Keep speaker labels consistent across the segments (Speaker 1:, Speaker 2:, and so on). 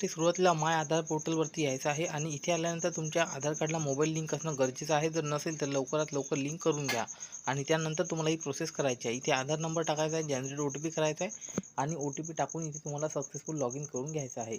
Speaker 1: ते सुरुवातीला माय आधार पोर्टलवरती यायचं आहे आणि इथे आल्यानंतर तुमच्या आधार कार्डला मोबाईल लिंक असणं गरजेचं आहे. जर नसेल तर लवकरात लवकर लिंक करून घ्या आणि त्यानंतर तुम्हाला ही प्रोसेस करायची आहे. इथे आधार नंबर टाकायचा आहे जनरेट ओ टी पी करायचा आहे आणि ओ टी पी टाकून इथे तुम्हाला सक्सेसफुल लॉग इन करून घ्यायचं आहे.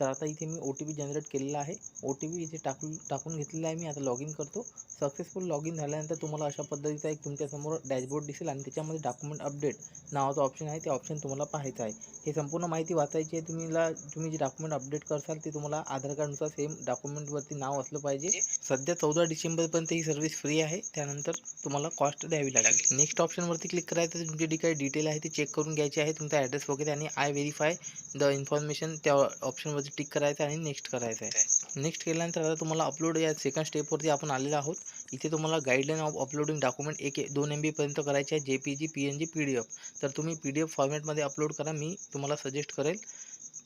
Speaker 1: तर आता इथे मी ओ टी पी जनरेट केलेला आहे. ओ टी पी इथे टाकून टाकून घेतलेला आहे मी. आता लॉग इन करतो. सक्सेसफुल लॉग इन झाल्यानंतर तुम्हाला अशा पद्धतीचा एक तुमच्यासमोर डॅशबोर्ड दिसेल आणि त्याच्यामध्ये डॉक्युमेंट अपडेट नावाचं ऑप्शन आहे. ते ऑप्शन तुम्हाला पाहायचं आहे. हे संपूर्ण माहिती वाचायची आहे. तुम्हीला तुम्ही जे डॉक्युमेंट अपडेट करसाल ते तुम्हाला आधार कार्डनुसार सेम डॉक्युमेंटवरती नाव असलं पाहिजे. सध्या चौदा डिसेंबरपर्यंत ही सर्व्हिस फ्री आहे. त्यानंतर तुम्हाला कॉस्ट द्यावी लागेल. नेक्स्ट ऑप्शनवरती क्लिक करायचं तुमची जी काही डिटेल आहे ती चेक करून घ्यायची आहे. तुमचा ॲड्रेस वगैरे आणि आय व्हेरीफाय द इन्फॉर्मेशन त्या ऑप्शनवरती टिक करायचं आहे आणि नेक्स्ट करायचं आहे. नेक्स्ट केल्यानंतर आता तुम्हाला अपलोड या सेकंड स्टेपवरती आपण आलेलो आहोत. इथे तुम्हाला गाईडलाईन ऑफ अपलोडिंग डॉक्युमेंट एक दोन एम बीपर्यंत करायचे आहे J P G P N G P D F तर तुम्ही पी डी एफ फॉर्मॅटमध्ये अपलोड करा मी तुम्हाला सजेस्ट करेल.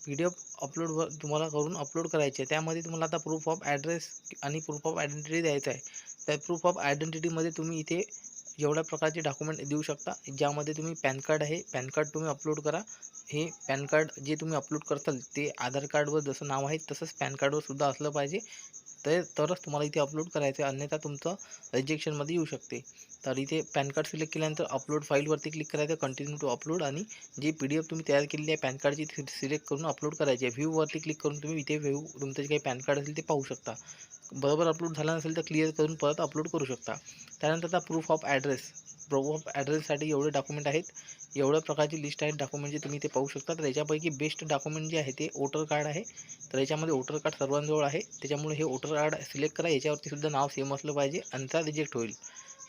Speaker 1: पी डी एफ अपलोडवर तुम्हाला करून अपलोड करायचे आहे. त्यामध्ये तुम्हाला आता प्रूफ ऑफ ॲड्रेस आणि प्रूफ ऑफ आयडेंटिटी द्यायचं आहे. त्या प्रूफ ऑफ आयडेंटिटीमध्ये तुम्ही इथे जेवढ्या प्रकारचे डॉक्युमेंट देऊ शकता ज्यामध्ये तुम्ही पॅन कार्ड आहे पॅन कार्ड तुम्ही अपलोड करा. हे पॅन कार्ड जे तुम्ही अपलोड करताल ते आधार कार्डवर जसं नाव आहे तसंच पॅन कार्डवर सुद्धा असलं पाहिजे. तर तरच तुम्हाला इथे अपलोड करायचं आहे. अन्यथा तुमचं रिजेक्शनमध्ये येऊ शकते. तर इथे पॅन कार्ड सिलेक्ट केल्यानंतर अपलोड फाईलवरती क्लिक करायचं कंटिन्यू टू अपलोड आणि जी पी डी एफ तुम्ही तयार केलेली आहे पॅन कार्डची सिलेक्ट करून अपलोड करायची आहे. व्ह्यूवरती क्लिक करून तुम्ही इथे व्ह्यू तुमचं जे काही पॅन कार्ड असेल ते पाहू शकता. बरोबर अपलोड झाला नसेल तर क्लिअर करून परत अपलोड करू शकता. त्यानंतर आता proof of address proof of ॲड्रेससाठी एवढे डॉक्युमेंट आहेत. एवढ्या प्रकारची लिस्ट आहेत डॉक्युमेंट जे तुम्ही ते पाहू शकता. तर याच्यापैकी बेस्ट डॉक्युमेंट जे आहे ते वोटर कार्ड आहे. तर याच्यामध्ये वोटर कार्ड सर्वांजवळ आहे. त्याच्यामुळे हे वोटर कार्ड सिलेक्ट करा. याच्यावरती सुद्धा नाव सेम असलं पाहिजे. आणि रिजेक्ट होईल.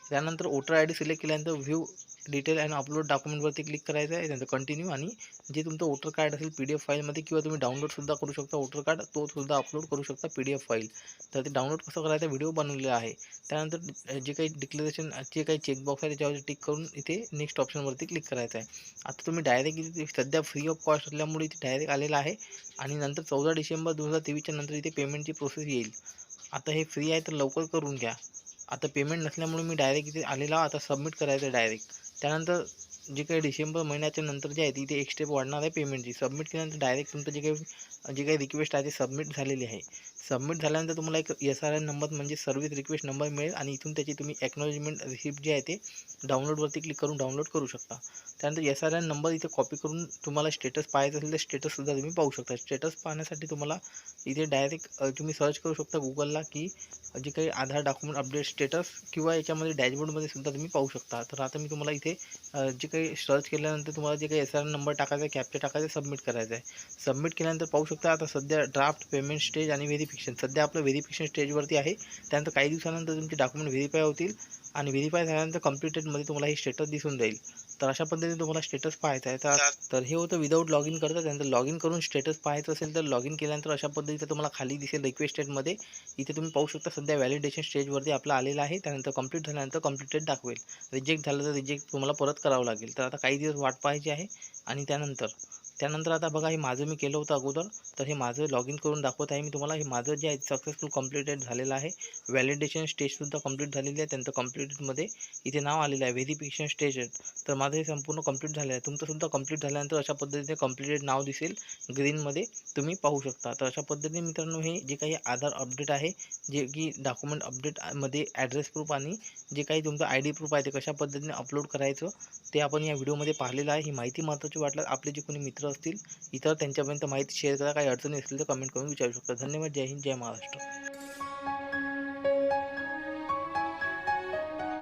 Speaker 1: त्यानंतर वोटर आय डी सिलेक्ट केल्यानंतर व्ह्यू डिटेल अँड अपलोड डॉक्युमेंटवरती क्लिक करायचं आहे त्यानंतर कंटिन्यू आणि जे तुमचं वोटर कार्ड असेल पी डी एफ फाईलमध्ये किंवा तुम्ही डाउनलोडसुद्धा करू शकता वोटर कार्ड तो सुद्धा अपलोड करू शकता पी डी एफ फाईल तर ते डाउनलोड कसं करायचं व्हिडिओ बनवलेला आहे. त्यानंतर जे काही डिक्लेरेशन जे काही चेकबॉक्स आहे त्याच्यावरती टिक करून इथे नेक्स्ट ऑप्शनवरती क्लिक करायचं आहे. आता तुम्ही डायरेक्ट इथे सध्या फ्री ऑफ कॉस्ट असल्यामुळे इथे डायरेक्ट आलेला आहे आणि नंतर चौदा डिसेंबर दोन हजार तेवीसच्या नंतर इथे पेमेंटची प्रोसेस येईल. आता हे फ्री आहे तर लवकर करून घ्या. आता पेमेंट नसल्यामुळे मी डायरेक्ट इथे आलेला आता सबमिट करायचं डायरेक्ट त्यानंतर जे काही डिसेंबर महिन्याच्या नंतर जे आहे तिथे एक स्टेप वाढणार आहे पेमेंटची सबमिट केल्यानंतर डायरेक्ट तुमचं जे काही जे काही रिक्वेस्ट आहे ते सबमिट झालेली आहे. सबमिट झाल्यानंतर तुम्हाला एक एस आर एन नंबर म्हणजे सर्व्हिस रिक्वेस्ट नंबर मिळेल आणि इथून त्याची तुम्ही ॲक्नॉलेजमेंट रिसिप्ट जे आहे ते डाउनलोडवरती क्लिक करून डाउनलोड करू शकता. त्यानंतर एस आर एन नंबर इथे कॉपी करून तुम्हाला स्टेटस पाहायचं असेल तर स्टेटससुद्धा तुम्ही पाहू शकता. स्टेटस पाहण्यासाठी तुम्हाला इथे डायरेक्ट तुम्ही सर्च करू शकता गुगलला की जे काही आधार डॉक्युमेंट अपडेट स्टेटस किंवा याच्यामध्ये डॅशबोर्डमध्ये सुद्धा तुम्ही पाहू शकता. तर आता मी तुम्हाला इथे जे काही सर्च केल्यानंतर तुम्हाला जे काही एस आर एन नंबर टाकायचा आहे कॅप्चर टाकायचं सबमिट करायचं आहे. सबमिट केल्यानंतर पाहू शकता आता सध्या ड्राफ्ट पेमेंट स्टेज आणि व्हेरिफिकेशन सध्या आपलं व्हेरिफिकेशन स्टेजवरती आहे. त्यानंतर काही दिवसानंतर तुमचे डॉक्युमेंट व्हेरीफाय होतील आणि व्हेरीफाय झाल्यानंतर कम्प्लिटेडमध्ये तुम्हाला हे स्टेटस दिसून जाईल. तर अशा पद्धतीने तुम्हाला स्टेटस पाहायचं आहे. तर तर हे होतं विदाऊट लॉग इन करता. त्यानंतर लॉग इन करून स्टेटस पाहायचं असेल तर लॉग इन केल्यानंतर अशा पद्धतीचं तुम्हाला खाली दिसेल रिक्वेस्टेडमध्ये इथे तुम्ही पाहू शकता सध्या व्हॅलिडेशन स्टेजवरती आपलं आलेलं आहे. त्यानंतर कंप्लीट झाल्यानंतर कंप्लिटेड दाखवेल. रिजेक्ट झालं तर रिजेक्ट तुम्हाला परत करावं लागेल. तर आता काही दिवस वाट पाहायची आहे आणि त्यानंतर त्यानंतर आता बघा हे माझं मी केलं होतं अगोदर तर हे माझं लॉग इन करून दाखवत आहे. मी तुम्हाला हे माझं जे आहे सक्सेसफुल कम्प्लिटेड झालेलं आहे. व्हॅलिडेशन स्टेजसुद्धा कंप्लीट झालेली आहे. त्यानंतर कम्प्लिटेडमध्ये इथे नाव आलेलं आहे व्हेरिफिकेशन स्टेज तर माझं हे संपूर्ण कंप्लीट झालं आहे. तुमचंसुद्धा कंप्लीट झाल्यानंतर अशा पद्धतीने कम्प्लिटेड नाव दिसेल. ग्रीनमध्ये तुम्ही पाहू शकता. तर अशा पद्धतीने मित्रांनो हे जे काही आधार अपडेट आहे जे की डॉक्युमेंट अपडेटमध्ये ॲड्रेस प्रूफ आणि जे काही तुमचं आय डी प्रूफ आहे ते कशा पद्धतीने अपलोड करायचं ते आपण या व्हिडिओमध्ये पाहिलेलं आहे. ही माहिती महत्त्वाची वाटल्यास आपले जे कोणी मित्र असतील इतर त्यांच्यापर्यंत माहिती शेअर करा. काही अडचणी असतील तर कमेंट करून विचारू शकता. धन्यवाद. जय हिंद. जय महाराष्ट्र.